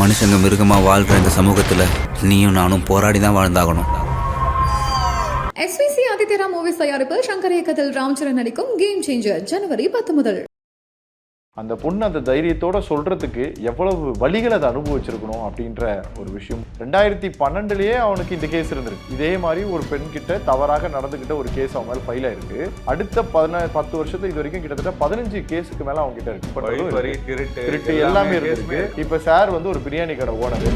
மனுஷங்க மிருகமாக வாழ்கிற இந்த சமூகத்தில் நீயும் நானும் போராடி தான் வாழ்ந்தாகணும் எஸ்விசி ஆதித்யரா மூவிஸ் தயாரிப்பு சங்கர் இயக்கத்தில் ராம்சரண் நடிக்கும் கேம் சேஞ்சர் ஜனவரி பத்து முதல். அந்த பொண்ணு அந்த தைரியத்தோட சொல்றதுக்கு எவ்வளவு வழிகள் அதை அனுபவிச்சிருக்கணும் அப்படின்ற ஒரு விஷயம். ரெண்டாயிரத்தி பன்னெண்டுலயே அவனுக்கு இந்த கேஸ் இருந்திருக்கு. இதே மாதிரி ஒரு பெண் கிட்ட தவறாக நடந்துகிட்ட ஒரு கேஸ் அவன் மேல ஃபைல் ஆயிருக்கு. அடுத்த பதினா பத்து வருஷத்துக்கு இது வரைக்கும் கிட்டத்தட்ட பதினஞ்சு கேஸுக்கு மேல அவங்க கிட்ட இருக்கு திருட்டு எல்லாமே இருக்கு. இப்ப சார் வந்து ஒரு பிரியாணி கடை ஓனர்.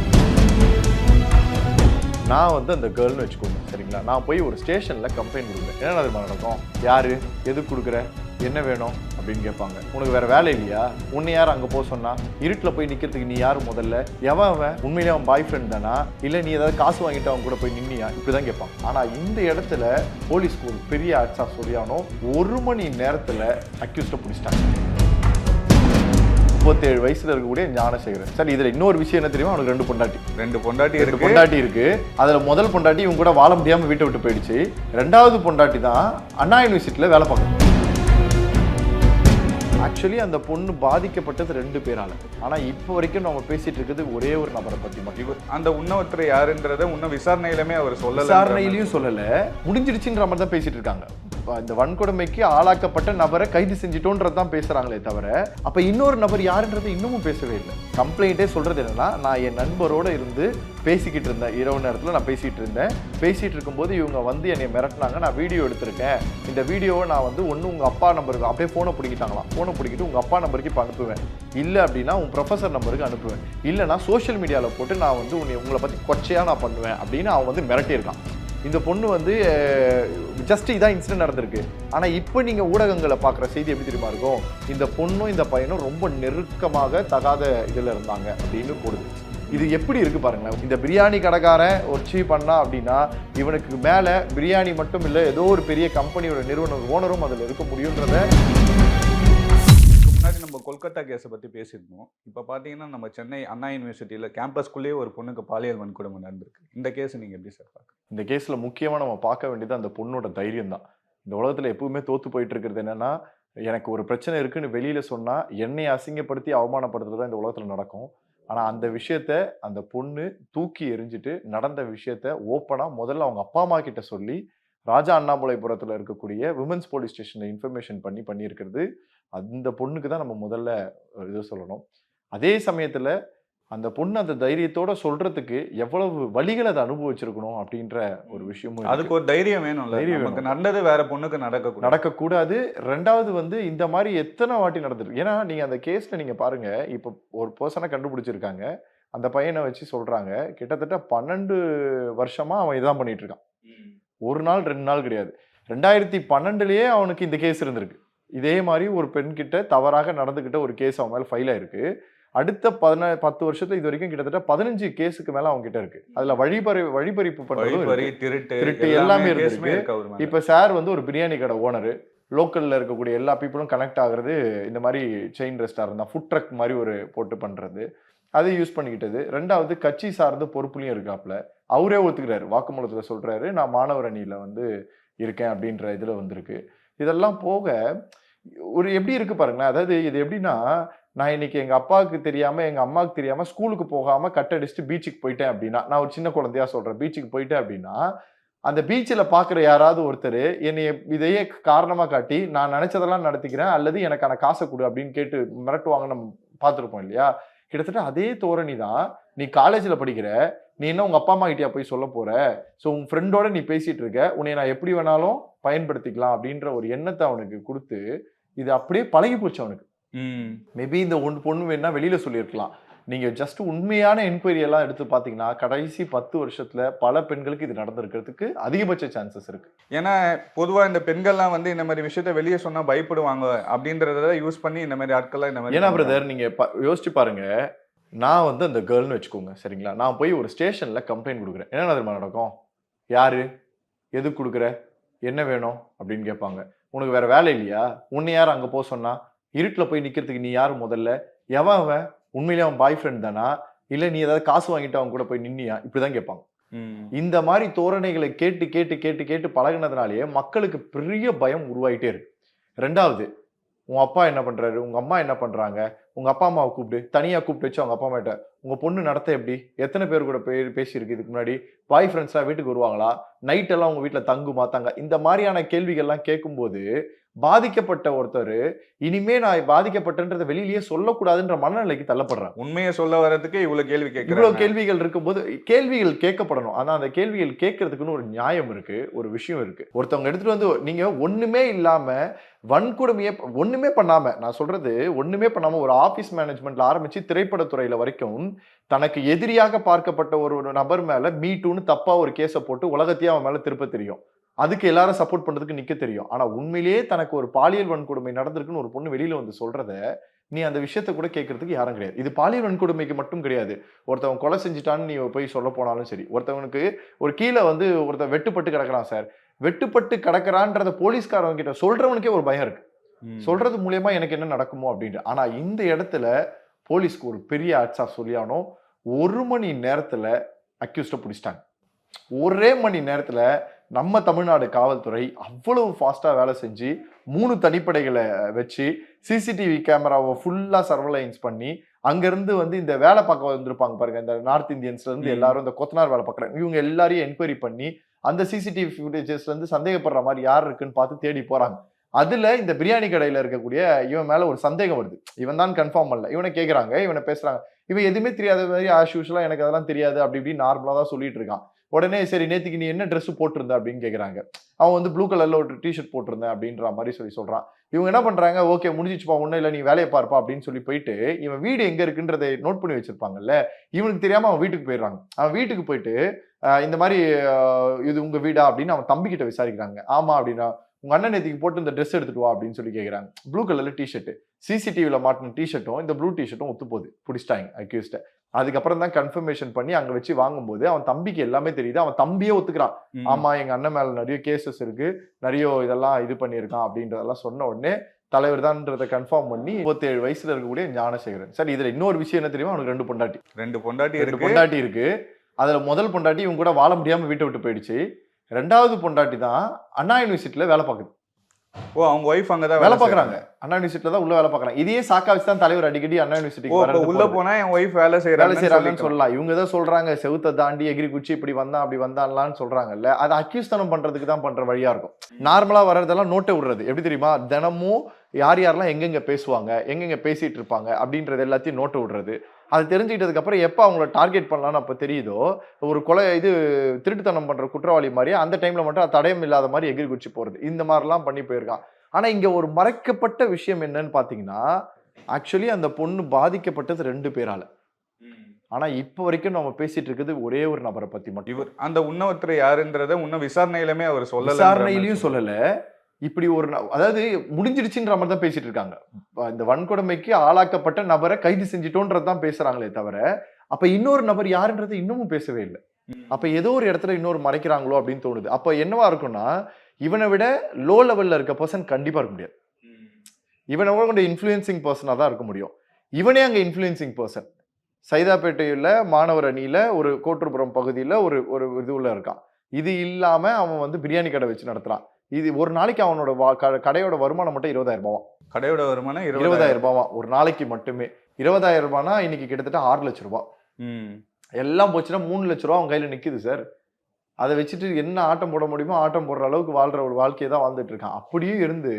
நான் வந்து அந்த கேர்ள்னு வச்சுக்கோங்க சரிங்களா? நான் போய் ஒரு ஸ்டேஷன்ல கம்ப்ளைண்ட் கொடுக்குறேன். என்ன நடக்கும்? யாரு? எது கொடுக்குற? என்ன வேணும்? அப்படின்னு கேட்பாங்க. உனக்கு வேற வேலை இல்லையா? உன்னை யார் அங்க போக சொன்னா? இருட்டில் போய் நிக்கிறதுக்கு நீ யார் முதல்ல? எவன் அவன்? உண்மையிலே அவன் பாய் ஃப்ரெண்ட் தானா? இல்ல நீ ஏதாவது காசு வாங்கிட்டு அவன் கூட போய் நின்னியா? இப்படிதான் கேட்பான் ஆனா இந்த இடத்துல போலீஸ் ஸ்கூல் பெரிய ஆட்சா சொல்லியானோ ஒரு மணி நேரத்துல அக்யூஸ்ட பிடிச்சிட்டாங்க. முப்பத்தேழு வயசுல இருக்கக்கூடிய ஞானசேகரன். சார் இதுல இன்னொரு விஷயம் என்ன தெரியுமா? அவனுக்கு ரெண்டு பொண்டாட்டி. ரெண்டு பொண்டாட்டி ரெண்டு இருக்கு. பொண்டாட்டி இருக்கு. அதுல முதல் பொண்டாட்டி இவங்க கூட வாழ முடியாம வீட்டை விட்டு போயிடுச்சு. ரெண்டாவது பொண்டாட்டி தான் அண்ணா யூனிவர்சிட்டியில வேலை பார்க்கணும் ஆக்சுவலி அந்த பொண்ணு பாதிக்கப்பட்டது ரெண்டு பேரால. ஆனா இப்போ வரைக்கும் நம்ம பேசிட்டு இருக்கிறது ஒரே ஒரு நபரை பத்தி மட்டும். அந்த உண்ணவற்ற யாருன்றத இன்னும் விசாரணையிலுமே அவர் சொல்லல விசாரணையிலையும் சொல்லல. முடிஞ்சிருச்சுன்ற மாதிரி தான் பேசிட்டு இருக்காங்க. இந்த வன்கொடுமைக்கு ஆளாக்கப்பட்ட நபரை கைது செஞ்சிட்டோன்றது தான் பேசுகிறாங்களே தவிர அப்போ இன்னொரு நபர் யாருன்றது இன்னமும் பேசவே இல்லை. கம்ப்ளைண்ட்டே சொல்கிறது என்னன்னா நான் என் நண்பரோடு இருந்து பேசிக்கிட்டு இருந்தேன். இரவு நேரத்தில் நான் பேசிகிட்டு இருந்தேன். பேசிகிட்டு இருக்கும்போது இவங்க வந்து என்னை மிரட்டினாங்க. நான் வீடியோ எடுத்திருக்கேன். இந்த வீடியோவை நான் வந்து ஒன்று உங்கள் அப்பா நம்பருக்கு அப்படியே ஃபோனை பிடிக்கிட்டாங்களாம். ஃபோனை பிடிக்கிட்டு உங்கள் அப்பா நம்பருக்கு இப்போ அனுப்புவேன். இல்லை அப்படின்னா உன் ப்ரொஃபஸர் நம்பருக்கு அனுப்புவேன். இல்லைனா சோஷியல் மீடியாவில் போட்டு நான் வந்து உன்னை உங்களை பற்றி கொச்சையாக நான் பண்ணுவேன் அப்படின்னு அவன் வந்து மிரட்டியிருக்கான். இந்த பொண்ணு வந்து ஜஸ்ட் இதான் இன்சிடென்ட் நடந்திருக்கு. ஆனால் இப்போ நீங்கள் ஊடகங்களை பார்க்குற செய்தி எப்படி தெரியுமா இருக்கும்? இந்த பொண்ணும் இந்த பையனும் ரொம்ப நெருக்கமாக தகாத இதில் இருந்தாங்க அப்படின்னு போடுது. இது எப்படி இருக்குது பாருங்களேன். இந்த பிரியாணி கடைக்காரன் ஒரு சீ பண்ணா அப்படின்னா இவனுக்கு மேலே பிரியாணி மட்டும் இல்லை ஏதோ ஒரு பெரிய கம்பெனியோட நிறுவனம் ஓனரும் அதில் இருக்க முடியுன்றத முன்னாடி நம்ம கொல்கத்தா கேஸை பற்றி பேசியிருந்தோம். இப்போ பார்த்தீங்கன்னா நம்ம சென்னை அண்ணா யூனிவர்சிட்டியில் கேம்பஸ்க்குள்ளேயே ஒரு பொண்ணுக்கு பாலியல் வன்கொடுமை நடந்திருக்கு. இந்த கேஸ் நீங்கள் எப்படி சார் பார்க்க இந்த கேஸில் முக்கியமாக நம்ம பார்க்க வேண்டியது அந்த பொண்ணோட தைரியம் தான். இந்த உலகத்தில் எப்பவுமே தோத்து போயிட்டு இருக்கிறது என்னென்னா எனக்கு ஒரு பிரச்சனை இருக்குன்னு வெளியில் சொன்னால் என்னை அசிங்கப்படுத்தி அவமானப்படுத்துறது தான் இந்த உலகத்தில் நடக்கும். ஆனால் அந்த விஷயத்த அந்த பொண்ணு தூக்கி எரிஞ்சிட்டு நடந்த விஷயத்த ஓப்பனாக முதல்ல அவங்க அப்பா அம்மா கிட்ட சொல்லி ராஜா அண்ணாமலைபுரத்தில் இருக்கக்கூடிய விமன்ஸ் போலீஸ் ஸ்டேஷனில் இன்ஃபர்மேஷன் பண்ணி பண்ணியிருக்கிறது. அந்த பொண்ணுக்கு தான் நம்ம முதல்ல இது சொல்லணும். அதே சமயத்துல அந்த பொண்ணு அந்த தைரியத்தோட சொல்றதுக்கு எவ்வளவு வழிகள் அதை அனுபவிச்சிருக்கணும் அப்படின்ற ஒரு விஷயமும் இருக்கு. அதுக்கு ஒரு தைரியம் வேணும்ல. தைரியம் நமக்கு வேணும். நடந்தது வேற பொண்ணுக்கு நடக்க நடக்கக்கூடாது. ரெண்டாவது வந்து இந்த மாதிரி எத்தனை வாட்டி நடந்திருக்கு? ஏன்னா நீங்க அந்த கேஸ்ல நீங்க பாருங்க இப்போ ஒரு பர்சனை கண்டுபிடிச்சிருக்காங்க. அந்த பையனை வச்சு சொல்றாங்க. கிட்டத்தட்ட பன்னெண்டு வருஷமா அவன் இதான் பண்ணிட்டு இருக்கான். ஒரு நாள் ரெண்டு நாள் கிடையாது. ரெண்டாயிரத்தி பன்னெண்டுலயே அவனுக்கு இந்த கேஸ் இருந்திருக்கு. இதே மாதிரி ஒரு பெண் கிட்ட தவறாக நடந்துகிட்ட ஒரு கேஸ் அவன் மேல ஃபைல் ஆயிருக்கு. அடுத்த பதினா பத்து வருஷத்துல இது வரைக்கும் கிட்டத்தட்ட பதினஞ்சு கேஸுக்கு மேல அவங்க கிட்ட இருக்கு. அதுல வழிபறி வழிபறிப்பு இருக்கு. திருட்டு திருட்டு எல்லாமே. இருக்கு. இப்ப சார் வந்து ஒரு பிரியாணி கடை ஓனர் லோக்கல்ல இருக்கக்கூடிய எல்லா பீப்புளும் கனெக்ட் ஆகுறது இந்த மாதிரி செயின் ரெஸ்டாரண்ட் தான். ஃபுட் ட்ரக் மாதிரி ஒரு போட்டு பண்றது. அதை யூஸ் பண்ணிக்கிட்டது. ரெண்டாவது கட்சி சார்ந்த பொறுப்புலையும் இருக்காப்ல. அவரே ஒத்துக்கிறாரு. வாக்குமூலத்துல சொல்றாரு நான் மாணவர் அணியில வந்து இருக்கேன் அப்படின்ற இதுல வந்திருக்கு. இதெல்லாம் போக ஒரு எப்படி இருக்கு பாருங்களேன். அதாவது இது எப்படின்னா நான் இன்னைக்கு எங்க அப்பாவுக்கு தெரியாம எங்க அம்மாவுக்கு தெரியாம ஸ்கூலுக்கு போகாம கட் அடிச்சுட்டு பீச்சுக்கு போயிட்டேன் அப்படின்னா நான் ஒரு சின்ன குழந்தையா சொல்றேன். பீச்சுக்கு போயிட்டேன் அப்படின்னா அந்த பீச்சில் பார்க்குற யாராவது ஒருத்தர் என்னை இதையே காரணமாக காட்டி நான் நினச்சதெல்லாம் நடத்திக்கிறேன் அல்லது எனக்கான காசை கொடு அப்படின்னு கேட்டு மிரட்டுவாங்க நம்ம பார்த்துருப்போம் இல்லையா? கிட்டத்தட்ட அதே தோரணி தான் நீ காலேஜில் படிக்கிற நீ என்ன உங்கள் அப்பா அம்மா கிட்டயா போய் சொல்ல போகிற ஸோ உன் ஃப்ரெண்டோட நீ பேசிகிட்டு இருக்க உன்னை நான் எப்படி வேணாலும் பயன்படுத்திக்கலாம் அப்படின்ற ஒரு எண்ணத்தை அவனுக்கு கொடுத்து இது அப்படியே பழகி போச்சு அவனுக்கு. மேபி இந்த ஒன்று பொண்ணு வேணா வெளியில சொல்லியிருக்கலாம். நீங்க ஜஸ்ட் உண்மையான என்கொயரி எல்லாம் எடுத்து பாத்தீங்கன்னா கடைசி பத்து வருஷத்துல பல பெண்களுக்கு இது நடந்திருக்கிறதுக்கு அதிகபட்ச சான்சஸ் இருக்கு. ஏன்னா பொதுவா இந்த பெண்கள்லாம் வந்து இந்த மாதிரி விஷயத்த வெளியே சொன்னா பயப்படுவாங்க அப்படின்றத யூஸ் பண்ணி இந்த மாதிரி ஆட்கள்லாம் இந்த மாதிரி ஏன்னா. பிரதர் நீங்க யோசிச்சு பாருங்க. நான் வந்து அந்த கேர்ள்னு வச்சுக்கோங்க சரிங்களா? நான் போய் ஒரு ஸ்டேஷன்ல கம்ப்ளைண்ட் கொடுக்குறேன். என்ன தெரியுமா நடக்கும்? யாரு? எது கொடுக்குற? என்ன வேணும் அப்படின்னு கேட்பாங்க. உனக்கு வேற வேலை இல்லையா? உன்னை யார் அங்க போக சொன்னா? இருட்டுல போய் நிக்கிறதுக்கு நீ யார் முதல்ல? எவன் அவன்? உண்மையிலேயே அவன் பாய் ஃப்ரெண்ட் தானா? இல்ல நீ ஏதாவது காசு வாங்கிட்டு அவன் கூட போய் நின்னியா? இப்படிதான் கேட்பாங்க. இந்த மாதிரி தோரணைகளை கேட்டு கேட்டு கேட்டு கேட்டு பழகுனதுனாலேயே மக்களுக்கு பெரிய பயம் உருவாயிட்டே இருக்கு. ரெண்டாவது உன் அப்பா என்ன பண்றாரு? உங்க அம்மா என்ன பண்றாங்க? உங்க அப்பா அம்மாவை கூப்பிடு. தனியா கூப்பிட்டு வச்சு அவங்க அப்பா அம்மாட்ட உங்க பொண்ணு நடத்த எப்படி? எத்தனை பேர் கூட பே பேசியிருக்கு இதுக்கு முன்னாடி? பாய் ஃப்ரெண்ட்ஸ்லாம் வீட்டுக்கு வருவாங்களா? நைட் எல்லாம் உங்க வீட்டுல தங்குமா தங்க இந்த மாதிரியான கேள்விகள்லாம் கேட்கும்போது பாதிக்கப்பட்ட ஒருத்தர் இனிமே நான் பாதிக்கப்பட்டன்றதை வெளியிலேயே சொல்லக்கூடாதுன்ற மனநிலைக்கு தள்ளப்படுறாங்க. உண்மையை சொல்ல வர்றதுக்கு இவ்வளவு கேள்வி இவ்வளவு கேட்கறாங்க கேள்விகள் இருக்கும்போது கேள்விகள் கேட்கப்படணும். ஆனா அந்த கேள்விகள் கேட்கறதுக்குன்னு ஒரு நியாயம் இருக்கு ஒரு விஷயம் இருக்கு. ஒருத்தவங்க எடுத்துட்டு வந்து நீங்க ஒண்ணுமே இல்லாம வன்கொடுமையே ஒண்ணுமே பண்ணாம நான் சொல்றது ஒண்ணுமே பண்ணாம ஒரு ஆபீஸ் மேனேஜ்மெண்ட்ல ஆரம்பிச்சு திரைப்படத்துறையில வரைக்கும் தனக்கு எதிரியாக பார்க்கப்பட்ட ஒரு ஒரு நபர் மேல டூன்னு தப்பா ஒரு கேஸை போட்டு உலகத்தையே அவன் மேல திருப்ப தெரியும். அதுக்கு எல்லாரும் சப்போர்ட் பண்றதுக்கு நிக்க தெரியும். ஆனா உண்மையிலேயே தனக்கு ஒரு பாலியல் வன்கொடுமை நடந்திருக்குன்னு ஒரு பொண்ணு வெளியில வந்து சொல்றத நீ அந்த விஷயத்த கூட கேட்கறதுக்கு யாரும் கிடையாது. இது பாலியல் வன்கொடுமைக்கு மட்டும் கிடையாது. ஒருத்தவன் கொலை செஞ்சுட்டான்னு நீ போய் சொல்ல போனாலும் சரி. ஒருத்தவனுக்கு ஒரு கீழே வந்து ஒருத்தன் வெட்டுப்பட்டு கிடக்கிறான் சார். வெட்டுப்பட்டு கிடக்கிறான்றத போலீஸ்காரவங்க கிட்ட சொல்றவனுக்கே ஒரு பயம் இருக்கு. சொல்றது மூலியமா எனக்கு என்ன நடக்குமோ அப்படின்ட்டு. ஆனா இந்த இடத்துல போலீஸ்க்கு ஒரு பெரிய ஆட்சா சொல்லியானோ ஒரு மணி நேரத்துல அக்யூஸ்ட பிடிச்சிட்டாங்க. ஒரே மணி நேரத்துல நம்ம தமிழ்நாடு காவல்துறை அவ்வளவு ஃபாஸ்டா வேலை செஞ்சு மூணு தனிப்படைகளை வச்சு சிசிடிவி கேமராவை ஃபுல்லா சர்வலைன்ஸ் பண்ணி அங்கிருந்து வந்து இந்த வேலை பார்க்க வந்திருப்பாங்க பாருங்க இந்த நார்த் இந்தியன்ஸ்ல இருந்து. எல்லாரும் இந்த கொத்தனார் வேலை பார்க்குறாங்க இவங்க எல்லாரையும் என்கொயரி பண்ணி அந்த சிசிடிவி ஃபுட்டேஜஸ்ல இருந்து சந்தேகப்படுற மாதிரி யார் இருக்குன்னு பார்த்து தேடி போறாங்க. அதுல இந்த பிரியாணி கடையில இருக்கக்கூடிய இவன் மேல ஒரு சந்தேகம் வருது. இவன் தான் கன்ஃபார்ம் பண்ணல. இவனை கேட்கறாங்க இவனை பேசுறாங்க. இவன் எதுவுமே தெரியாத மாதிரி ஆஸ் யூஸ்வலா எனக்கு அதெல்லாம் தெரியாது அப்படி இப்படி நார்மலா தான் சொல்லிட்டு இருக்கான். உடனே சரி நேத்துக்கு நீ என்ன ட்ரெஸ் போட்டிருந்த அப்படின்னு கேக்குறாங்க. அவன் வந்து ப்ளூ கலர்ல ஒரு டிஷர்ட் போட்டிருந்தேன் அப்படின்ற மாதிரி சொல்லி சொல்றான். இவங்க என்ன பண்றாங்க ஓகே முடிஞ்சிச்சுப்பா ஒன்னும் இல்லை நீ வேலையை பார்ப்பா அப்படின்னு சொல்லி போயிட்டு இவன் வீடு எங்க இருக்குன்றதை நோட் பண்ணி வச்சிருப்பாங்கல்ல இவனுக்கு தெரியாம அவன் வீட்டுக்கு போயிடுறாங்க. அவன் வீட்டுக்கு போயிட்டு இந்த மாதிரி இது உங்க வீடா? அப்படின்னு அவன் தம்பிக்கிட்ட விசாரிக்கிறாங்க. ஆமா அப்படின்னா உங்க அண்ணன் நேத்திக்கு போட்டு இந்த ட்ரெஸ் எடுத்துட்டு வா அப்படின்னு சொல்லி கேக்குறாங்க. ப்ளூ கலர்ல டிஷர்ட் சிசிடிவில மாட்டின டிஷர்ட்டும் இந்த ப்ளூ டிஷர்ட்டும் ஒத்து போகுது பிடிச்சிட்டாங்க அக்யூஸ்ட அதுக்கப்புறம் தான் கன்ஃபர்மேஷன் பண்ணி அங்க வச்சு வாங்கும்போது அவன் தம்பிக்கு எல்லாமே தெரியுது. அவன் தம்பியே ஒத்துக்கிறான். ஆமா எங்க அண்ணன் மேல நிறைய கேசஸ் இருக்கு. நிறைய இதெல்லாம் இது பண்ணியிருக்கான் அப்படின்றதெல்லாம் சொன்ன உடனே தலைவர் தான்றதை கன்ஃபார்ம் பண்ணி முப்பத்தேழு வயசுல இருக்கக்கூடிய ஞானசேகரன். சார் இதுல இன்னொரு விஷயம் என்ன தெரியுமா? அவனுக்கு ரெண்டு பொண்டாட்டி. ரெண்டு பொண்டாட்டி ரெண்டு பொண்டாட்டி இருக்கு. அதுல முதல் பொண்டாட்டி இவங்க கூட வாழ முடியாம வீட்டை விட்டு போயிடுச்சு. ரெண்டாவது பொண்டாட்டி தான் அண்ணா யூனிவர்சிட்டியில வேலை பார்க்குது. ஓ அவங்க ஒய்ஃப் அங்கதான் வேலை பார்க்கறாங்க. அண்ணா யூனிவர்சிட்டியில தான் உள்ள வேலை பார்க்கறாங்க. இதையே சாக்கா வச்சு தான் தலைவர் அடிக்கடி அண்ணா வரது உள்ள போறது. போனா என் ஒய்ஃப் வேலை வேலை செய்யறாங்கன்னு சொல்லலாம். இவங்க தான் சொல்றாங்க செவுத்தை தாண்டி எகிரி குச்சி இப்படி வந்தான் அப்படி வந்தான்லான்னு சொல்றாங்கல்ல. அது அக்யூஸ்தனம் பண்றதுக்கு தான் பண்ற வழியா இருக்கும். நார்மலா வர்றதெல்லாம் நோட்டை விடுறது. எப்படி தெரியுமா? தினமும் யார் யாரெல்லாம் எங்கெங்க பேசுவாங்க எங்கெங்க பேசிட்டு இருப்பாங்க அப்படின்றது எல்லாத்தையும் நோட்டை விடுறது. அது தெரிஞ்சுக்கிட்டதுக்கு அப்புறம் எப்போ அவங்கள டார்கெட் பண்ணலாம்னு அப்போ தெரியுதோ ஒரு கொலை இது திருட்டுத்தனம் பண்ற குற்றவாளி மாதிரி அந்த டைம்ல மட்டும் அது தடயம் இல்லாத மாதிரி எகிரி குச்சி போறது. இந்த மாதிரிலாம் பண்ணி போயிருக்கான். ஆனா இங்க ஒரு மறைக்கப்பட்ட விஷயம் என்னன்னு பாத்தீங்கன்னா ஆக்சுவலி அந்த பொண்ணு பாதிக்கப்பட்டது ரெண்டு பேரால. ஆனா இப்ப வரைக்கும் நம்ம பேசிட்டு இருக்கிறது ஒரே ஒரு நபரை பத்தி மட்டும். இவர் அந்த உன்னவற்றை யாருன்றத இன்னும் விசாரணையிலுமே அவர் சொல்லல விசாரணையிலயும் சொல்லல. இப்படி ஒரு அதாவது முடிஞ்சிடுச்சுன்ற மாதிரி தான் பேசிட்டு இருக்காங்க. இந்த வன்கொடுமைக்கு ஆளாக்கப்பட்ட நபரை கைது செஞ்சிட்டோன்றது தான் பேசுறாங்களே தவிர அப்ப இன்னொரு நபர் யாருன்றது இன்னமும் பேசவே இல்லை. அப்ப ஏதோ ஒரு இடத்துல இன்னொரு மறைக்கிறாங்களோ அப்படின்னு தோணுது. அப்ப என்னவா இருக்கும்னா இவனை விட லோ லெவல்ல இருக்க பர்சன் கண்டிப்பா இருக்க முடியாது. இவனை விட கொஞ்சம் இன்ஃப்ளூயன்சிங் பர்சனாக தான் இருக்க முடியும். இவனே அங்கே இன்ஃப்ளூயன்சிங் பர்சன் சைதாப்பேட்டையில் மாணவர் அணியில் ஒரு கோட்டுப்புறம் பகுதியில் ஒரு ஒரு இதுவில் இருக்கான். இது இல்லாமல் அவன் வந்து பிரியாணி கடை வச்சு நடத்துறான். இது ஒரு நாளைக்கு அவனோட கடையோட வருமானம் மட்டும் இருபதாயிரம் ரூபாவா கடையோட வருமானம் இருபதாயிரம். ரூபாவா ஒரு நாளைக்கு மட்டுமே. இருபதாயிரம் ரூபானா இன்னைக்கு கிட்டத்தட்ட ஆறு லட்ச ரூபாய் ம். எல்லாம் போச்சுன்னா மூணு லட்ச ரூபா அவன் கையில் நிற்குது சார். அதை வச்சுட்டு என்ன ஆட்டம் போட முடியுமோ ஆட்டம் போடுற அளவுக்கு வாழ்ற ஒரு வாழ்க்கையை தான் வாழ்ந்துட்டு இருக்கான். அப்படியும் இருந்து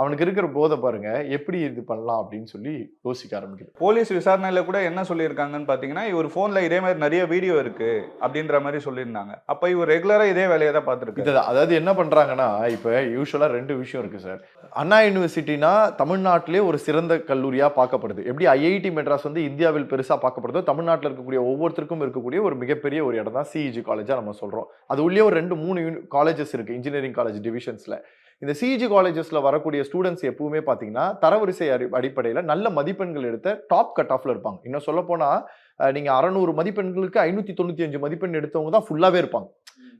அவனுக்கு இருக்கிற போதை பாருங்க எப்படி இது பண்ணலாம் அப்படின்னு சொல்லி யோசிக்க ஆரம்பிக்குது. போலீஸ் விசாரணையில கூட என்ன சொல்லியிருக்காங்கன்னு பாத்தீங்கன்னா இவர் போன்ல இதே மாதிரி நிறைய வீடியோ இருக்கு அப்படின்ற மாதிரி சொல்லியிருந்தாங்க. அப்ப இவர் ரெகுலரா இதே வேலையை தான் பார்த்துருக்காரு இதுதான். அதாவது என்ன பண்றாங்கன்னா இப்ப யூஸ்வலா ரெண்டு விஷயம் இருக்கு சார் அண்ணா யூனிவர்சிட்டினா தமிழ்நாட்டிலே ஒரு சிறந்த கல்லூரியா பார்க்கப்படுது. எப்படி ஐஐடி மெட்ராஸ் வந்து இந்தியாவில் பெருசா பார்க்கப்படுதோ தமிழ்நாட்டில் இருக்கக்கூடிய ஒவ்வொருத்தருக்கும் இருக்கக்கூடிய ஒரு மிகப்பெரிய ஒரு இடம் தான் சிஇஜி காலேஜா நம்ம சொல்றோம். அது உள்ளே ஒரு ரெண்டு மூணு காலேஜஸ் இருக்கு இன்ஜினியரிங் காலேஜ் டிவிஷன்ஸ்ல இந்த சிஇஜி காலேஜஸ்ல வரக்கூடிய ஸ்டூடெண்ட்ஸ் எப்பவுமே பாத்தீங்கன்னா தரவரிசை அடி அடிப்படையில நல்ல மதிப்பெண்கள் எடுத்த டாப் கட் ஆஃப்ல இருப்பாங்க. இன்னும் சொல்ல போனா அஹ், நீங்க அறநூறு மதிப்பெண்களுக்கு ஐநூத்தி தொண்ணூத்தி அஞ்சு மதிப்பெண் எடுத்தவங்க தான் ஃபுல்லாவே இருப்பாங்க.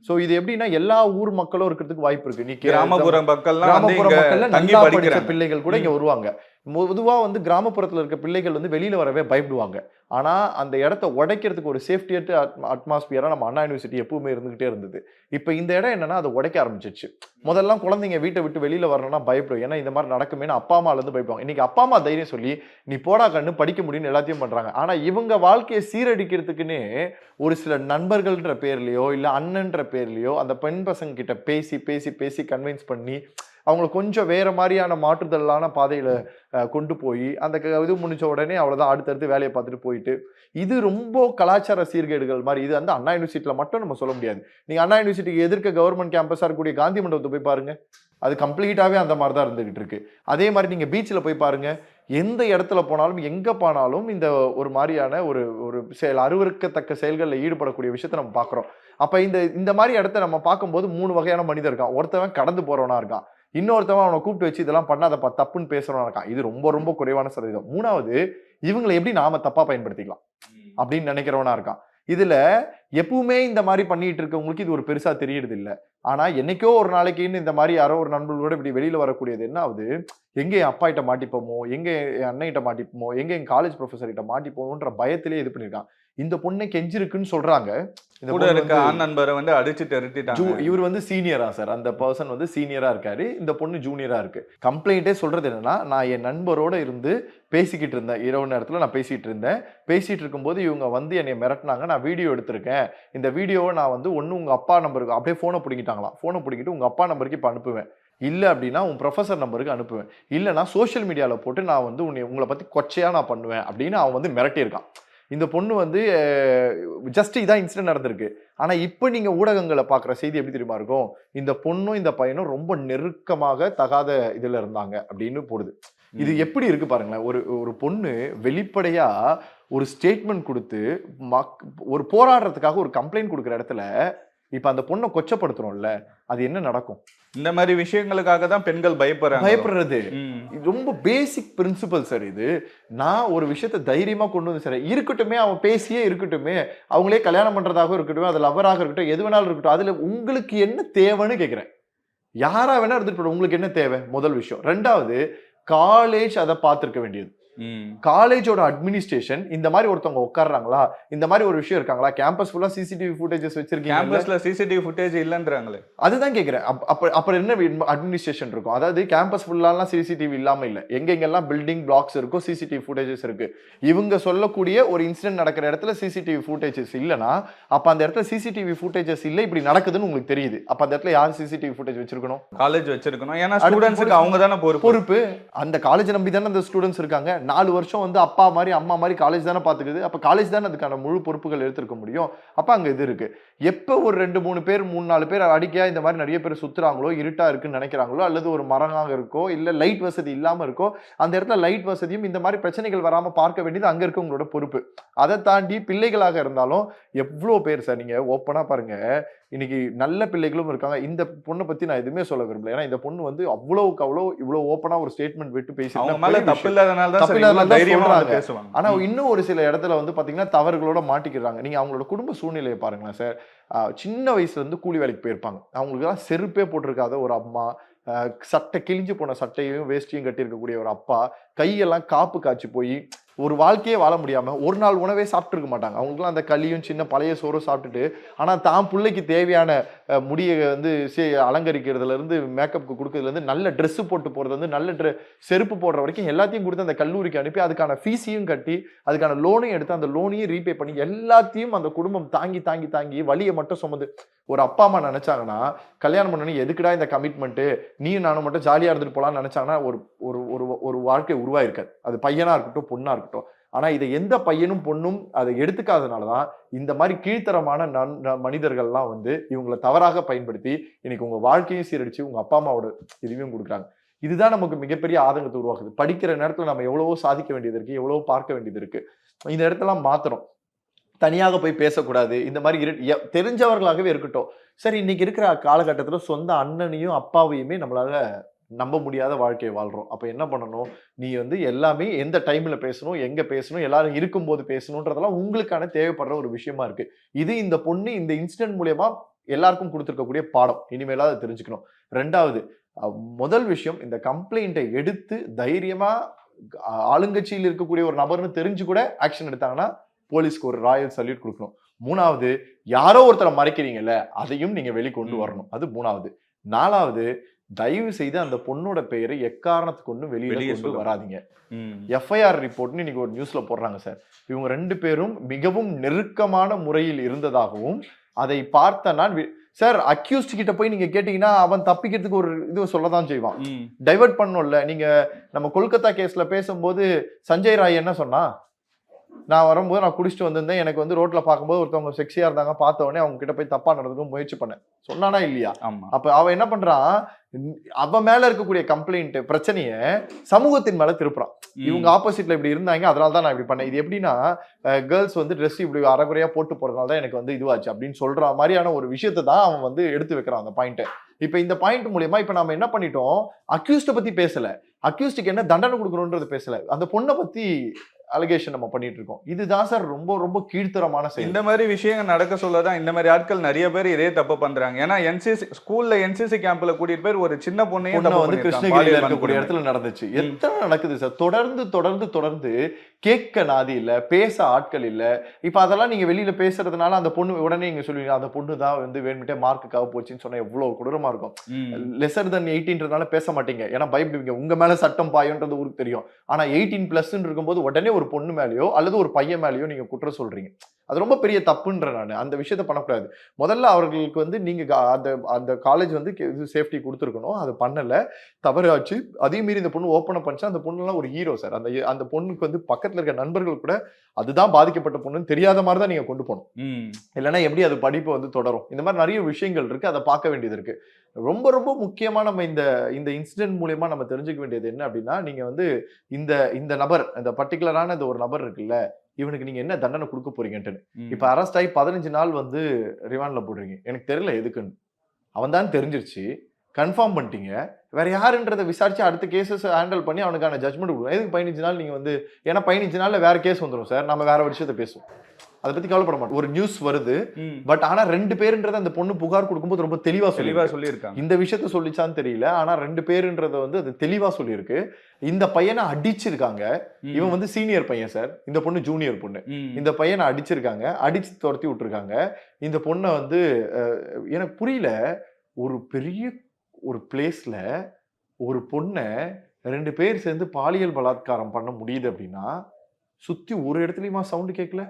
சோ இது எப்படின்னா எல்லா ஊர் மக்களும் இருக்கிறதுக்கு வாய்ப்பு இருக்கு. நீ கிராமப்புற வந்து கிராமப்புற தங்கி நல்லா பிள்ளைகள் கூட இங்க வருவாங்க. பொதுவாக வந்து கிராமப்புறத்தில் இருக்க பிள்ளைகள் வந்து வெளியில் வரவே பயப்படுவாங்க. ஆனால் அந்த இடத்த உடைக்கிறதுக்கு ஒரு சேஃப்டியட்டு அட்மாஸ்பியராக நம்ம அண்ணா யூனிவர்சிட்டி எப்பவுமே இருந்துகிட்டே இருந்தது. இப்போ இந்த இடம் என்னன்னா அதை உடைக்க ஆரம்பிச்சிச்சு முதல்லாம் குழந்தைங்க வீட்டை விட்டு வெளியில் வரணும்னா பயப்படும். ஏன்னா இந்த மாதிரி நடக்குமேனு அப்பா அம்மாலேருந்து பயப்படுவாங்க. இன்னைக்கு அப்பா அம்மா தைரியம் சொல்லி நீ போடா கண்ணு படிக்க முடியும்னு எல்லாத்தையும் பண்ணுறாங்க ஆனால் இவங்க வாழ்க்கையை சீரடிக்கிறதுக்குன்னே ஒரு சில நண்பர்கள்ன்ற பேர்லையோ இல்லை அண்ணன்ற பேர்லையோ அந்த பெண் பசங்க கிட்ட பேசி பேசி பேசி கன்வின்ஸ் பண்ணி அவங்கள கொஞ்சம் வேறு மாதிரியான மாற்றுதலான பாதையில் கொண்டு போய் அந்த க- இது முடிஞ்ச உடனே அவ்வளோதான் அடுத்தடுத்து வேலையை பார்த்துட்டு போயிட்டு இது ரொம்ப கலாச்சார சீர்கேடுகள் மாதிரி. இது வந்து அண்ணா யூனிவர்சிட்டியில் மட்டும் நம்ம சொல்ல முடியாது. நீங்கள் அண்ணா யூனிவர்சிட்டிக்கு எதிர்க்க கவர்மெண்ட் கேம்பஸாக இருக்கக்கூடிய காந்தி மண்டபத்தை போய் பாருங்கள் அது கம்ப்ளீட்டாகவே அந்த மாதிரி தான் இருந்துகிட்டு இருக்கு. அதே மாதிரி நீங்கள் பீச்சில் போய் பாருங்கள் எந்த இடத்துல போனாலும் எங்கே போனாலும் இந்த ஒரு மாதிரியான ஒரு ஒரு செயல் அருவருக்கத்தக்க செயல்களில் ஈடுபடக்கூடிய விஷயத்தை நம்ம பார்க்குறோம். அப்போ இந்த இந்த மாதிரி இடத்த நம்ம பார்க்கும்போது மூணு வகையான மனிதர் இருக்கான். ஒருத்தவன் கடந்து போகிறவனா இருக்கான். இன்னொருத்தவன் அவனை கூப்பிட்டு வச்சு இதெல்லாம் பண்ணாதப்பா தப்புன்னு பேசுறவனா இருக்கான். இது ரொம்ப ரொம்ப குறைவான சதவீதம். மூணாவது இவங்களை எப்படி நாம தப்பா பயன்படுத்திக்கலாம் அப்படின்னு நினைக்கிறவனா இருக்கான். இதுல எப்பவுமே இந்த மாதிரி பண்ணிட்டு இருக்கவங்களுக்கு இது ஒரு பெருசா தெரியறது இல்ல ஆனா என்னைக்கோ ஒரு நாளைக்குன்னு இந்த மாதிரி யாரோ ஒரு நண்பர்களோட இப்படி வெளியில வரக்கூடியது என்ன ஆகுது எங்க என் அப்பா கிட்ட மாட்டிப்போமோ எங்க என் அண்ணன் கிட்ட மாட்டிப்போமோ எங்க என் காலேஜ் ப்ரொஃபஸர் கிட்ட மாட்டிப்போமோன்ற பயத்திலே இது பண்ணிருக்கான் இந்த பொண்ணை கெஞ்சிருக்குன்னு சொல்றாங்க. இந்த கூட பொண்ணு இருக்க ஆண் நண்பரை வந்து அடிச்சு ஜூ தெரித்திட்டாங்க இவர் வந்து சீனியரா சார் அந்த பர்சன் வந்து சீனியரா இருக்காரு. இந்த பொண்ணு ஜூனியரா இருக்கு. கம்ப்ளைண்ட்டே சொல்றது என்னன்னா நான் என் நண்பரோட இருந்து பேசிக்கிட்டு இருந்தேன். இரவு நேரத்துல நான் பேசிட்டு இருந்தேன். பேசிட்டு இருக்கும்போது இவங்க வந்து என்னை மிரட்டினாங்க. நான் வீடியோ எடுத்திருக்கேன். இந்த வீடியோவை நான் வந்து ஒன்று உங்க அப்பா நம்பருக்கு அப்படியே ஃபோனை பிடிங்கிட்டாங்களாம். ஃபோனை பிடிங்கிட்டு உங்க அப்பா நம்பருக்கு இப்போ அனுப்புவேன். இல்லை அப்படின்னா உன் ப்ரொஃபஸர் நம்பருக்கு அனுப்புவேன். இல்லைனா சோஷியல் மீடியாவில் போட்டு நான் வந்து உன்னை உங்களை பற்றி கொச்சையா நான் பண்ணுவேன் அப்படின்னு அவன் வந்து மிரட்டியிருக்கான். இந்த பொண்ணு வந்து ஜஸ்ட் இதான் இன்சிடென்ட் நடந்திருக்கு. ஆனா இப்போ நீங்க ஊடகங்களை பார்க்குற செய்தி எப்படி தெரியுமா இருக்கும்? இந்த பொண்ணும் இந்த பையனும் ரொம்ப நெருக்கமாக தகாத இதுல இருந்தாங்க அப்படின்னு போடுது. இது எப்படி இருக்கு பாருங்களேன். ஒரு ஒரு பொண்ணு வெளிப்படையா ஒரு ஸ்டேட்மெண்ட் கொடுத்து மக் ஒரு போராடுறதுக்காக ஒரு கம்ப்ளைண்ட் கொடுக்குற இடத்துல இப்ப அந்த பொண்ணை கொச்சப்படுத்துறோம்ல அது என்ன நடக்கும்? இந்த மாதிரி விஷயங்களுக்காக தான் பெண்கள் பயப்படுறாங்க பயப்படுறது. ரொம்ப பேசிக் பிரின்சிபல் சார் இது. நான் ஒரு விஷயத்த தைரியமா கொண்டு வந்து சார் இருக்கட்டுமே அவன் பேசியே இருக்கட்டுமே அவங்களே கல்யாணம் பண்றதாக இருக்கட்டும் அது லவராக இருக்கட்டும் எது வேணாலும் இருக்கட்டும் அதுல உங்களுக்கு என்ன தேவைன்னு கேட்கிறேன் யாரா வேணா இருந்துட்டு உங்களுக்கு என்ன தேவை? முதல் விஷயம். ரெண்டாவது காலேஜ் அதை பார்த்துருக்க வேண்டியது. காலேஜோட அட்மினிஸ்ட்ரேஷன் இந்த மாதிரி ஒருத்தவங்க உட்கார்றாங்களா? இந்த மாதிரி ஒரு விஷயம் இருக்காங்களா? கேம்பஸ் ஃபுல்லா சிசிடிவி ஃபுட்டேஜஸ் வச்சிருக்கீங்க கேம்பஸ்ல சிசிடிவி ஃபுட்டேஜ் இல்லைன்றாங்களே. அதுதான் கேட்குறேன் அப்ப அப்புறம் என்ன அட்மினிஸ்ட்ரேஷன் இருக்கும்? அதாவது கேம்பஸ் ஃபுல்லாலாம் சிசிடிவி இல்லாம இல்ல. எங்கெங்கெல்லாம் பில்டிங் பிளாக்ஸ் இருக்கோ சிசிடிவி ஃபுட்டேஜஸ் இருக்கு. இவங்க சொல்லக்கூடிய ஒரு இன்சிடென்ட் நடக்கிற இடத்துல சிசிடிவி ஃபுட்டேஜஸ் இல்லைன்னா அப்ப அந்த இடத்துல சிசிடிவி ஃபுட்டேஜஸ் இல்ல இப்படி நடக்குதுன்னு உங்களுக்கு தெரியுது. அப்ப அந்த இடத்துல யார் சிசிடிவி ஃபுட்டேஜ் வச்சிருக்கணும்? காலேஜ் வச்சிருக்கணும். ஏன்னா ஸ்டூடெண்ட்ஸுக்கு அவங்க தானே பொறுப்பு. பொறுப்பு. அந்த காலேஜ் நம்பி தானே அந்த ஸ்டூடெண்ட்ஸ் இருக்காங்க? நாலு வருஷம் வந்து அப்பா மாதிரி அம்மா மாதிரி காலேஜ் தானே பார்த்துக்குது அப்போ காலேஜ் தானே அதுக்கான முழு பொறுப்புகள் எடுத்திருக்க முடியும். அப்போ அங்கே இது இருக்குது எப்போ ஒரு ரெண்டு மூணு பேர் மூணு நாலு பேர் அடிக்கையாக இந்த மாதிரி நிறைய பேர் சுத்துறாங்களோ இருட்டாக இருக்குன்னு நினைக்கிறாங்களோ அல்லது ஒரு மரமாக இருக்கோ இல்லை லைட் வசதி இல்லாமல் இருக்கோ அந்த இடத்துல லைட் வசதியும் இந்த மாதிரி பிரச்சனைகள் வராமல் பார்க்க வேண்டியது அங்கே இருக்கவங்களோட பொறுப்பு. அதை தாண்டி பிள்ளைகளாக இருந்தாலும் எவ்வளோ பேர் சார் நீங்கள் ஓப்பனாக பாருங்கள் இன்னைக்கு நல்ல பிள்ளைகளும் இருக்காங்க. இந்த பொண்ணை பத்தி நான் எதுவுமே சொல்ல விரும்பல. ஏன்னா இந்த பொண்ணு வந்து அவ்வளவுக்கு அவ்வளோ இவ்வளவு ஓப்பனா ஒரு ஸ்டேட்மெண்ட் விட்டு பேசி தப்பு இல்லாதனால ஆனா இன்னும் ஒரு சில இடத்துல வந்து பாத்தீங்கன்னா தவறுகளோட மாட்டிக்கிறாங்க. நீங்க அவங்களோட குடும்ப சூழ்நிலையை பாருங்களேன் சார் சின்ன வயசுல இருந்து கூலி வேலைக்கு போயிருப்பாங்க. அவங்களுக்கு எல்லாம் செருப்பே போட்டிருக்காத ஒரு அம்மா சட்டை கிழிஞ்சு போன சட்டையும் வேஷ்டியும் கட்டி இருக்கக்கூடிய ஒரு அப்பா கையெல்லாம் காப்பு காய்ச்சி போய் ஒரு வாழ்க்கையே வாழ முடியாமல் ஒரு நாள் உணவே சாப்பிட்ருக்க மாட்டாங்க. அவங்களுக்குலாம் அந்த களியும் சின்ன பழைய சோறும் சாப்பிட்டுட்டு ஆனால் தான் பிள்ளைக்கு தேவையான முடியை வந்து சே- அலங்கரிக்கிறதுல இருந்து மேக்கப்புக்கு கொடுக்கறதுலேருந்து நல்ல ட்ரெஸ்ஸு போட்டு போகிறது வந்து நல்ல ட்ரெ செருப்பு போடுற வரைக்கும் எல்லாத்தையும் கொடுத்து அந்த கல்லூரிக்கு அனுப்பி அதுக்கான ஃபீஸையும் கட்டி அதுக்கான லோனையும் எடுத்து அந்த லோனையும் ரீபே பண்ணி எல்லாத்தையும் அந்த குடும்பம் தாங்கி தாங்கி தாங்கி வழியை மட்டும் சுமந்து ஒரு அப்பா அம்மா நினைச்சாங்கன்னா கல்யாணம் பண்ணணும் எதுக்குடா இந்த கமிட்மெண்ட்டு நீயும் நானும் மட்டும் ஜாலியாக இருந்துட்டு போகலாம்னு நினைச்சாங்கன்னா ஒரு ஒரு ஒரு ஒரு வாழ்க்கை உருவாயிருக்காது. அது பையனாக இருக்கட்டும் பொண்ணாக இருக்கட்டும். ஆனால் இதை எந்த பையனும் பொண்ணும் அதை எடுத்துக்காதனால தான் இந்த மாதிரி கீழ்த்தரமான நன் ந- மனிதர்கள்லாம் வந்து இவங்களை தவறாக பயன்படுத்தி இன்னைக்கு உங்கள் வாழ்க்கையும் சீரடிச்சு உங்கள் அப்பா அம்மாவோட இதுவையும் கொடுக்குறாங்க. இதுதான் நமக்கு மிகப்பெரிய ஆதங்கத்தை உருவாக்குது. படிக்கிற நேரத்தில் நம்ம எவ்வளவோ சாதிக்க வேண்டியது இருக்குது எவ்வளவோ பார்க்க வேண்டியது இருக்குது இந்த இடத்தெல்லாம் மாற்றணும் தனியாக போய் பேசக்கூடாது. இந்த மாதிரி இரு தெரிஞ்சவர்களாகவே இருக்கட்டும். சரி இன்னைக்கு இருக்கிற காலகட்டத்தில் சொந்த அண்ணனையும் அப்பாவையுமே நம்மளால நம்ப முடியாத வாழ்க்கையை வாழ்றோம். அப்போ என்ன பண்ணணும்? நீ வந்து எல்லாமே எந்த டைமில் பேசணும் எங்கே பேசணும் எல்லாரும் இருக்கும்போது பேசணுன்றதெல்லாம் உங்களுக்கான தேவைப்படுற ஒரு விஷயமா இருக்கு. இது இந்த பொண்ணு இந்த இன்சிடென்ட் மூலயமா எல்லாருக்கும் கொடுத்துருக்கக்கூடிய பாடம். இனிமேலாவது அதை தெரிஞ்சுக்கணும். ரெண்டாவது முதல் விஷயம் இந்த கம்ப்ளைண்ட்டை எடுத்து தைரியமாக ஆளுங்கட்சியில் இருக்கக்கூடிய ஒரு நபர்னு தெரிஞ்சு கூட ஆக்ஷன் எடுத்தாங்கன்னா போலீஸ்க்கு ஒரு ராயல் சல்யூட் கொடுக்கணும். மூணாவது யாரோ ஒருத்தரை மறைக்கிறீங்கல்ல அதையும் நீங்க வெளிக்கொண்டு. வரணும். அது மூணாவது. நாலாவது தயவு செய்து அந்த பொண்ணோட பெயரை எக்காரணத்துக்கு கொண்டு வெளியில வெளியே கொண்டு வராதீங்க. எஃப்ஐஆர் ரிப்போர்ட்னு இன்னைக்கு ஒரு நியூஸ்ல போடுறாங்க சார். இவங்க ரெண்டு பேரும் மிகவும் நெருக்கமான முறையில் இருந்ததாகவும் அதை பார்த்த நான் சார் அக்யூஸ்ட் கிட்ட போய் நீங்க கேட்டீங்கன்னா அவன் தப்பிக்கிறதுக்கு ஒரு இது சொல்லதான் செய்வான். டைவர்ட் பண்ணோம்ல நீங்க நம்ம கொல்கத்தா கேஸ்ல பேசும்போது சஞ்சய் ராய் என்ன சொன்னா? நான் வரும்போது நான் குடிச்சிட்டு வந்திருந்தேன். எனக்கு வந்து ரோட்ல பார்க்கும்போது ஒருத்தவங்க செக்ஸியா இருந்தாங்க. பார்த்த உடனே அவங்க கிட்ட போய் தப்பா நடந்துக்க முயற்சி பண்ணேன். சொன்னானா இல்லையா? அப்ப அவன் என்ன பண்றான் அவ மேல இருக்கக்கூடிய கம்ப்ளைண்ட் பிரச்சனைய சமூகத்தின் மேல திருப்புறான். இவங்க ஆப்போசிட்ல இப்படி இருந்தாங்க. அதனால தான் நான் இப்படி பண்ணேன். இது எப்படின்னா கேர்ள்ஸ் வந்து ட்ரெஸ் இப்படி அரைகுறையா போட்டு போறதுனால தான் எனக்கு வந்து இதுவாச்சு அப்படின்னு சொல்ற மாதிரியான ஒரு விஷயத்தை தான் அவன் வந்து எடுத்து வைக்கிறான் அந்த பாயிண்ட்டை இப்போ இந்த பாயிண்ட் மூலியமா இப்போ நம்ம என்ன பண்ணிட்டோம்? அக்யூஸ்ட பத்தி பேசல. அக்யூஸ்டுக்கு என்ன தண்டனை கொடுக்கணுன்றது பேசல. அந்த பொண்ணை பத்தி அலிகேஷன் நம்ம பண்ணிட்டு இருக்கோம் இதுதான் சார் ரொம்ப ரொம்ப கீழ்த்தரமான செயல். இந்த மாதிரி விஷயங்கள் நடக்க சொல்லதான் இந்த மாதிரி ஆட்கள் நிறைய பேர் இதே தப்பு பண்றாங்க. ஏன்னா என்சிசி ஸ்கூல்ல என்சிசி கேம்ப்ல கூட்டிட்டு போய் ஒரு சின்ன பொண்ணையும் வந்து. கிருஷ்ணகிரியில இருக்கக்கூடிய. இடத்துல நடந்துச்சு. எத்தனை நடக்குது சார்? தொடர்ந்து தொடர்ந்து தொடர்ந்து கேட்க நாதி இல்ல பேச ஆட்கள் இல்ல. இப்ப அதெல்லாம் நீங்க வெளியில பேசுறதுனால அந்த பொண்ணு உடனே நீங்க சொல்லுவீங்க அந்த பொண்ணு தான் வந்து வேணுமிட்டே மார்க்குக்காக போச்சுன்னு சொன்னா எவ்வளவு கொடூரமா இருக்கும். லெசர் தன் எயிட்டீன்றதுனால பேச மாட்டீங்க. ஏன்னா பயப்படுவீங்க உங்க மேல சட்டம் பாயுன்றது ஊருக்கு தெரியும். ஆனா எயிட்டீன் பிளஸ்ன்னு இருக்கும்போது உடனே ஒரு பொண்ணு மேலயோ அல்லது ஒரு பையன் மேலயோ நீங்க குற்றம் சொல்றீங்க. அது ரொம்ப பெரிய தப்புன்ற நான். அந்த விஷயத்த பண்ணக்கூடாது. முதல்ல அவர்களுக்கு வந்து நீங்க கா- அந்த அந்த காலேஜ் வந்து இது சேஃப்டி கொடுத்துருக்கணும். அது பண்ணல. தவறு ஆச்சு அதே மீறி இந்த பொண்ணு ஓப்பன் பண்ணிச்சா அந்த பொண்ணுலாம் ஒரு ஹீரோ சார் அந்த அந்த பொண்ணுக்கு வந்து பக்கத்துல இருக்க நண்பர்கள் கூட அதுதான் பாதிக்கப்பட்ட பொண்ணுன்னு தெரியாத மாதிரி தான் நீங்க கொண்டு போகணும். இல்லைன்னா எப்படி அது படிப்பு வந்து தொடரும்? இந்த மாதிரி நிறைய விஷயங்கள் இருக்கு. அதை பார்க்க வேண்டியது இருக்கு. ரொம்ப ரொம்ப முக்கியமா நம்ம இந்த இந்த இன்சிடென்ட் மூலியமா நம்ம தெரிஞ்சுக்க வேண்டியது என்ன அப்படின்னா நீங்க வந்து இந்த இந்த நபர் இந்த பர்டிகுலரான இந்த ஒரு நபர் இருக்குல்ல இவனுக்கு நீங்க என்ன தண்டனை கொடுக்க போறீங்கன்ட்டு. இப்ப அரெஸ்ட் ஆகி பதினஞ்சு நாள் வந்து ரிமாண்ட்ல போடுறீங்க எனக்கு தெரியல எதுக்குன்னு. அவன் தான் தெரிஞ்சிருச்சு. கன்ஃபார்ம் பண்ணிட்டீங்க. வேற யாருன்றதை விசாரிச்சு அடுத்த கேசஸ் ஹேண்டில் பண்ணி அவனுக்கான ஜட்மெண்ட் கொடுக்கும் எதுக்கு பதினஞ்சு நாள் நீங்க வந்து ஏன்னா பதினஞ்சு நாள்ல வேற கேஸ் வந்துடும் சார். நம்ம வேற விஷயத்த பேசுவோம். அதை பத்தி கவலைப்பட மாட்டோம் ஒரு நியூஸ் வருது. பட் ஆனா ரெண்டு பேருன்றத அந்த பொண்ணு புகார் கொடுக்கும்போது ரொம்ப தெளிவா தெளிவா சொல்லியிருக்காங்க இந்த விஷயத்த சொல்லிச்சான்னு தெரியல ஆனா ரெண்டு பேருன்றத வந்து அது தெளிவா சொல்லியிருக்கு இந்த பையனை அடிச்சிருக்காங்க. இவன் வந்து சீனியர் பையன் சார் இந்த பொண்ணு ஜூனியர் பொண்ணு. இந்த பையனை அடிச்சிருக்காங்க அடிச்சு துரத்தி விட்டுருக்காங்க இந்த பொண்ணை வந்து எனக்கு புரியல ஒரு பெரிய ஒரு பிளேஸ்ல ஒரு பொண்ணை ரெண்டு பேர் சேர்ந்து பாலியல் பலாத்காரம் பண்ண முடியுது அப்படின்னா சுத்தி ஒரு இடத்துலயுமா சவுண்டு கேட்கல.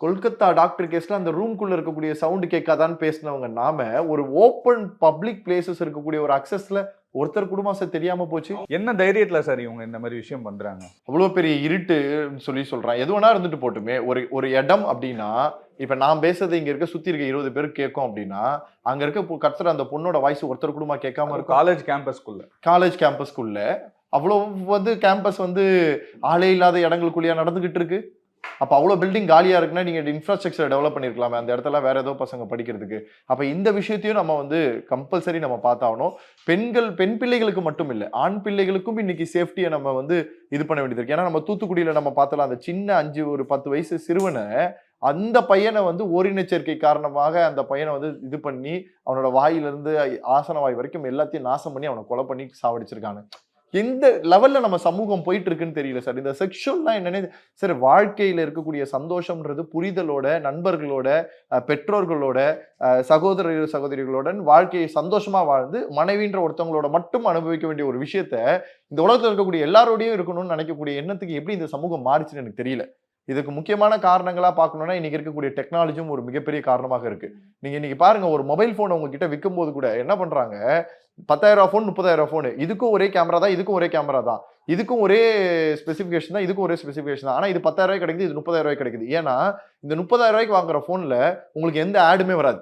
கொல்கத்தா டாக்டர் கேஸ்ல அந்த ரூம்குள்ள இருக்கக்கூடிய சவுண்டு கேட்காதான்னு பேசினவங்க நாம ஒரு ஓப்பன் பப்ளிக் பிளேசஸ் இருக்கக்கூடிய ஒரு அக்சஸ்ல ஒருத்தர் குடும்பம் சார் தெரியாம போச்சு. என்ன தைரியத்துல சார் இவங்க இந்த மாதிரி விஷயம் பண்றாங்க? அவ்வளவு பெரிய இருட்டுன்னு சொல்லி சொல்றான். எது வேணா இருந்துட்டு போட்டுமே. ஒரு ஒரு இடம் அப்படின்னா இப்ப நான் பேசுறது இங்க இருக்க சுத்தி இருக்க இருபது பேர் கேட்கும் அப்படின்னா அங்க இருக்க கத்துற அந்த பொண்ணோட வாய்ஸ் ஒருத்தர் குடும்பமா கேட்காம இருக்கும் காலேஜ் கேம்பஸ்குள்ள காலேஜ் கேம்பஸ்க்குள்ள அவ்வளவு வந்து கேம்பஸ் வந்து ஆளே இல்லாத இடங்களுக்குள்ளேயா நடந்துகிட்டு இருக்கு? அப்போ அவ்வளோ பில்டிங் காலியாக இருக்குன்னா நீங்கள் இன்ஃப்ராஸ்ட்ரக்சர் டெவலப் பண்ணியிருக்கலாமே அந்த இடத்துல வேற ஏதோ பசங்க படிக்கிறதுக்கு. அப்போ இந்த விஷயத்தையும் நம்ம வந்து கம்பல்சரி நம்ம பார்த்தாகணும். பெண்கள் பெண் பிள்ளைகளுக்கு மட்டும் இல்லை ஆண் பிள்ளைகளுக்கும் இன்னைக்கு சேஃப்டியை நம்ம வந்து இது பண்ண வேண்டியது இருக்கு. ஏன்னா நம்ம தூத்துக்குடியில் நம்ம பார்த்தலாம் அந்த சின்ன அஞ்சு ஒரு பத்து வயசு சிறுவனை அந்த பையனை வந்து ஓரினச்சேர்க்கை காரணமாக அந்த பையனை வந்து இது பண்ணி அவனோட வாயிலிருந்து ஆசன வாய் வரைக்கும் எல்லாத்தையும் நாசம் பண்ணி அவனை கொலை பண்ணி சாவடிச்சிருக்காங்க எந்த லெவல்ல நம்ம சமூகம் போயிட்டு இருக்குன்னு தெரியல சார் இந்த செக்ஷுவல்லாம் என்னன்னு சார் வாழ்க்கையில இருக்கக்கூடிய சந்தோஷம்ன்றது புரிதலோட நண்பர்களோட பெற்றோர்களோட சகோதர சகோதரிகளுடன் வாழ்க்கையை சந்தோஷமா வாழ்ந்து மனைவின்ற ஒருத்தவங்களோட மட்டும் அனுபவிக்க வேண்டிய ஒரு விஷயத்த இந்த உலகத்தில் இருக்கக்கூடிய எல்லாரோடையும் இருக்கணும்னு நினைக்கக்கூடிய எண்ணத்துக்கு எப்படி இந்த சமூகம் மாறிச்சுன்னு எனக்கு தெரியல. இதுக்கு முக்கியமான காரணங்களாக பார்க்கணும்னா இன்னைக்கு இருக்கக்கூடிய டெக்னாலஜியும் ஒரு மிகப்பெரிய காரணமாக இருக்கு. நீங்க இன்னைக்கு பாருங்க ஒரு மொபைல் போன் உங்ககிட்ட விற்கும் போது கூட என்ன பண்றாங்க? பத்தாயிரம் ஃபோன் முப்பதாயிரம் ஃபோன் இதுக்கும் ஒரே கேமரா தான் இதுக்கும் ஒரே கேமரா தான். இதுக்கும் ஒரே ஸ்பெசிஃபிகேஷன் தான் இதுக்கும் ஒரே ஸ்பெசிஃபிகேஷன் தான். ஆனால் இது பத்தாயிரம் ரூபாய் கிடைக்குது இது முப்பதாயிரம் ரூபாய் கிடைக்குது. ஏன்னா இந்த முப்பதாயிரம் ரூபாய்க்கு வாங்குற ஃபோனில் உங்களுக்கு எந்த ஆடுமே வராது.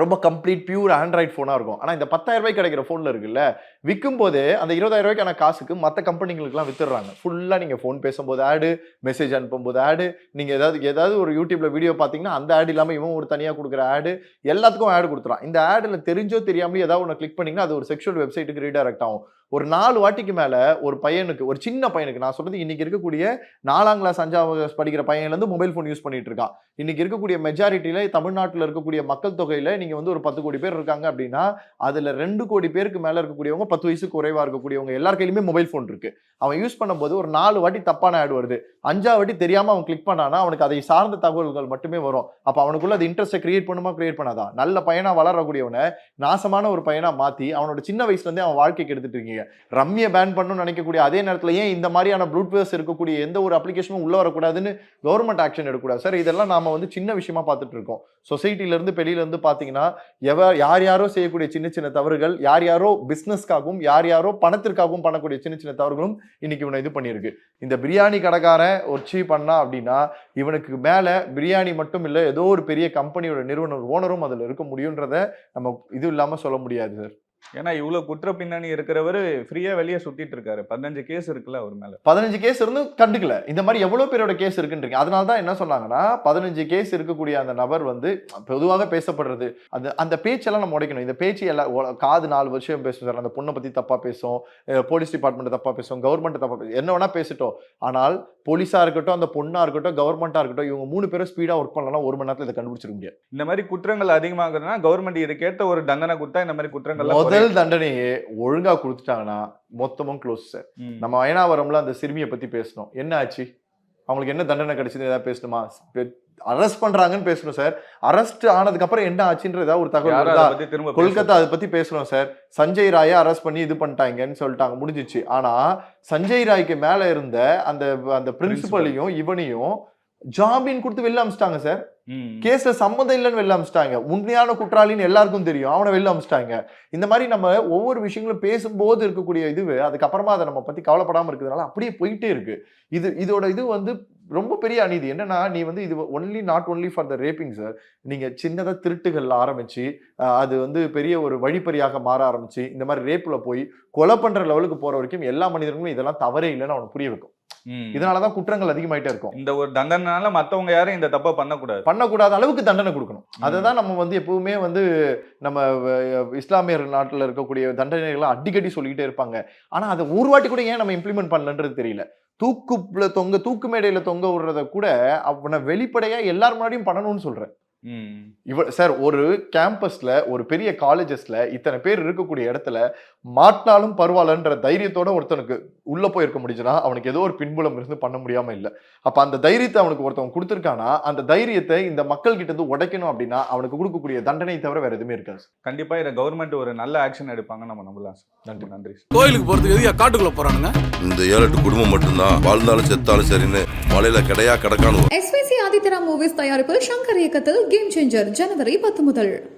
ரொம்ப கம்ப்ளீட் பியூர் ஆண்ட்ராய்ட் ஃபோனாக இருக்கும். ஆனால் இந்த பத்தாயிரம் ரூபாய்க்கு கிடைக்கிற ஃபோனில் இருக்குல்ல விற்கும் போது அந்த இருபதாயிரம் ரூபாய்க்கான காசுக்கு மற்ற கம்பெனிகளுக்குலாம் வித்துடுறாங்க. ஃபுல்லாக நீங்கள் ஃபோன் பேசும்போது ஆடு மெசேஜ் அனுப்பும்போது ஆடு நீங்கள் ஏதாவது ஏதாவது ஒரு யூடியூப்ல வீடியோ பார்த்தீங்கன்னா அந்த ஆடு இல்லாமல் இவன் ஒரு தனியாக கொடுக்குற ஆடு எல்லாத்துக்கும் ஆடு கொடுத்துறான். இந்த ஆடில் தெரிஞ்சோ தெரியாமலே ஏதாவது ஒன்று கிளிக் பண்ணிங்கன்னா அது ஒரு செக்ஷுவல் வெப்சைட்டுக்கு ரீடைரக்ட் ஆகும். ஒரு நாலு வாட்டிக்கு மேலே ஒரு பையனுக்கு ஒரு சின்ன பையனுக்கு நான் சொல்றது இன்னைக்கு இருக்கக்கூடிய நாலாம் கிளாஸ் அஞ்சாம் கிளாஸ் படிக்கிற பையன்லேருந்து மொபைல் ஃபோன் யூஸ் பண்ணிட்டு இருக்கான். இன்னைக்கு இருக்கக்கூடிய மெஜாரிட்டியில தமிழ்நாட்டில் இருக்கக்கூடிய மக்கள் தொகையில நீங்க வந்து ஒரு பத்து கோடி பேர் இருக்காங்க அப்படின்னா அதுல ரெண்டு கோடி பேருக்கு மேலே இருக்கக்கூடியவங்க பத்து வயசுக்கு குறைவாக இருக்கக்கூடியவங்க எல்லார் கையிலுமே மொபைல் ஃபோன் இருக்கு. அவன் யூஸ் பண்ணும்போது ஒரு நாலு வாட்டி தப்பான ஆட் வருது. அஞ்சாவது வாட்டி தெரியாமல் அவன் கிளிக் பண்ணானா அவனுக்கு அதை சார்ந்த தகவல்கள் மட்டுமே வரும். அப்போ அவனுக்குள்ள அது இன்ட்ரெஸ்ட்டை கிரியேட் பண்ணுமா கிரியேட் பண்ணாதா? நல்ல பையனாக வளரக்கூடியவனை நாசமான ஒரு பையனாக மாற்றி அவனோட சின்ன வயசுலேருந்தே அவன் வாழ்க்கைக்கு எடுத்துட்டு இருக்கீங்க. ரம்மியை பேன் பண்ணணும்னு நினைக்கக்கூடிய அதே நேரத்தில் ஏன் இந்த மாதிரியான ப்ளூட்வேர்ஸ் இருக்கக்கூடிய எந்த ஒரு அப்ளிகேஷனும் உள்ள வரக்கூடாதுன்னு கவர்மெண்ட் ஆக்ஷன் எடுக்கக்கூடாது. சார் இதெல்லாம் நாம வந்து சின்ன விஷயமா பார்த்துட்டு இருக்கோம். சொசைட்டிலேருந்து வெளியிலேருந்து வெளியில இருந்து எவ யார் யாரோ செய்யக்கூடிய சின்ன சின்ன தவறுகள் யார் யாரோ பணத்துக்காகவும் யார் யாரோ பணத்திற்காகவும் பண்ணக்கூடிய சின்ன சின்ன தவறுகளும் இன்னைக்கு இவனை இது பண்ணியிருக்கு. இந்த பிரியாணி கடைக்காரன் ஒரு சீ பண்ணா அப்படின்னா இவனுக்கு மேலே பிரியாணி மட்டும் இல்லை ஏதோ ஒரு பெரிய கம்பெனியோட நிறுவனர் ஓனரும் அதில் இருக்க முடியுன்றத நம்ம இது இல்லாமல் சொல்ல முடியாது சார் ஏன்னா இவ்வளவு குற்ற பின்னணி இருக்கிறவர் ஃப்ரீயா வெளியே சுத்திட்டு இருக்காரு பதினஞ்சு கேஸ் இருக்குல்ல அவர் மேல. பதினஞ்சு கேஸ் இருந்து கண்டுக்கல. இந்த மாதிரி எவ்வளவு பேரோட கேஸ் இருக்குன்றீங்க அதனால தான் என்ன சொன்னாங்கன்னா பதினஞ்சு கேஸ் இருக்கக்கூடிய அந்த நபர் வந்து பொதுவாக பேசப்படுறது. அந்த அந்த பேச்செல்லாம் நம்ம உடைக்கணும். இந்த பேச்சு எல்லாம் காது நாலு வருஷம் பேசும் சார். அந்த பொண்ணை பத்தி தப்பா பேசும். போலீஸ் டிபார்ட்மெண்ட் தப்பா பேசும். கவர்மெண்ட் தப்பா பேசும். என்ன வேணா பேசட்டும். ஆனால் போலீஸா இருக்கட்டும் அந்த பொண்ணா இருக்கட்டும் கவர்மெண்டா இருக்கட்டும் இவங்க மூணு பேரும் ஸ்பீடா ஒர்க் பண்ணலாம் ஒரு மணி நேரத்துல இதை கண்டுபிடிச்சிட முடியாது இந்த மாதிரி குற்றங்கள் அதிகமாகுதுன்னா கவர்மெண்ட் இதுக்கேற்ற ஒரு தண்டனை கொடுத்தா இந்த மாதிரி குற்றங்கள் முதல் தண்டனையே ஒழுங்கா கொடுத்துட்டாங்கன்னா மொத்தமும் க்ளோஸ் சார் நம்ம அயனாவரம்ல அந்த சிறுமியை பத்தி பேசணும். என்ன ஆச்சு? அவங்களுக்கு என்ன தண்டனை கிடைச்சது ஏதாவது பேசணுமா? அரெஸ்ட் பண்றாங்கன்னு பேசணும் சார் அரெஸ்ட் ஆனதுக்கு அப்புறம் என்ன ஆச்சுன்ற ஏதாவது ஒரு தகவல் திரும்ப கொல்கத்தா அதை பத்தி பேசுறோம் சார் சஞ்சய் ராயை அரெஸ்ட் பண்ணி இது பண்ணிட்டாங்கன்னு சொல்லிட்டாங்க. முடிஞ்சிச்சு. ஆனா சஞ்சய் ராய்க்கு மேல இருந்த அந்த அந்த பிரின்சிபலையும் இவனையும் ஜாமீன் கொடுத்து வெளில அமிச்சிட்டாங்க சார். கேஸ்ல சம்மந்தம் இல்லைன்னு வெளில அமிச்சிட்டாங்க. உண்மையான குற்றாளின்னு எல்லாருக்கும் தெரியும். அவனை வெளில அமிச்சிட்டாங்க. இந்த மாதிரி நம்ம ஒவ்வொரு விஷயங்களும் பேசும்போது இருக்கக்கூடிய இது அதுக்கப்புறமா அதை நம்ம பத்தி கவலைப்படாம இருக்கிறதுனால அப்படியே போயிட்டே இருக்கு. இது இதோட இது வந்து ரொம்ப பெரிய அநீதி. என்னன்னா நீ வந்து இது only not only for the raping sir நீங்க சின்னதாக திருட்டுகள்ல ஆரம்பிச்சு அது வந்து பெரிய ஒரு வழிப்பறியாக மாற ஆரம்பிச்சு இந்த மாதிரி ரேப்பில் போய் கொலை பண்ற லெவலுக்கு போற வரைக்கும் எல்லா மனிதர்களும் இதெல்லாம் தவறே இல்லைன்னு அவனுக்கு புரிய வைக்கும். இதனாலதான் குற்றங்கள் அதிகமாயிட்டே இருக்கும். இந்த ஒரு தண்டனைனால மத்தவங்க யாரும் இந்த தப்பை பண்ணக்கூடாது. பண்ணக்கூடாத அளவுக்கு தண்டனை கொடுக்கணும். அதை தான் நம்ம வந்து எப்பவுமே வந்து நம்ம இஸ்லாமியர் நாட்டில் இருக்கக்கூடிய தண்டனைகளை அடிக்கடி சொல்லிக்கிட்டே இருப்பாங்க. ஆனா அதை ஒரு வாட்டி கூட ஏன் நம்ம இம்ப்ளிமெண்ட் பண்ணலன்றது தெரியல. தூக்குல தொங்க தூக்கு மேடையில தொங்க விடுறத கூட அவனை வெளிப்படையா எல்லார் முன்னாடியும் பண்ணணும்னு சொல்றேன். இவ சார் ஒரு கேம்பஸ்ல ஒரு பெரிய காலேஜஸ்ல இத்தனை பேர் இருக்கக்கூடிய இடத்துல மாட்டினாலும் பரவாயில்லன்ற தைரியத்தோட ஒருத்தனுக்கு உள்ள போயிருக்க முடிஞ்சுன்னா அவனுக்கு ஏதோ ஒரு பின்புலம் இருந்து பண்ண முடியாம இல்ல அப்ப அந்த தைரியத்தை அவனுக்கு ஒருத்தவன் கொடுத்துருக்கானா அந்த தைரியத்தை இந்த மக்கள் கிட்ட இருந்து உடைக்கணும் அப்படின்னா அவனுக்கு கொடுக்கக்கூடிய தண்டனை தவிர வேற எதுவுமே இருக்காது கண்டிப்பா இதை கவர்மெண்ட் ஒரு நல்ல ஆக்ஷன் எடுப்பாங்க நம்ம நம்பலாம். நன்றி. நன்றி. கோயிலுக்கு போறதுக்கு எதுயா காட்டுக்குள்ள போறானுங்க இந்த ஏழு எட்டு குடும்பம் மட்டும்தான் வாழ்ந்தாலும் செத்தாலும் சரின்னு மலையில கிடையா கிடக்கானு எஸ்விசி ஆதித்யரா மூவிஸ் தயாரிப்பில் சங்கர் இயக்கத்தில் கேம் சேஞ்சர் ஜனவரி பத்து முதல்.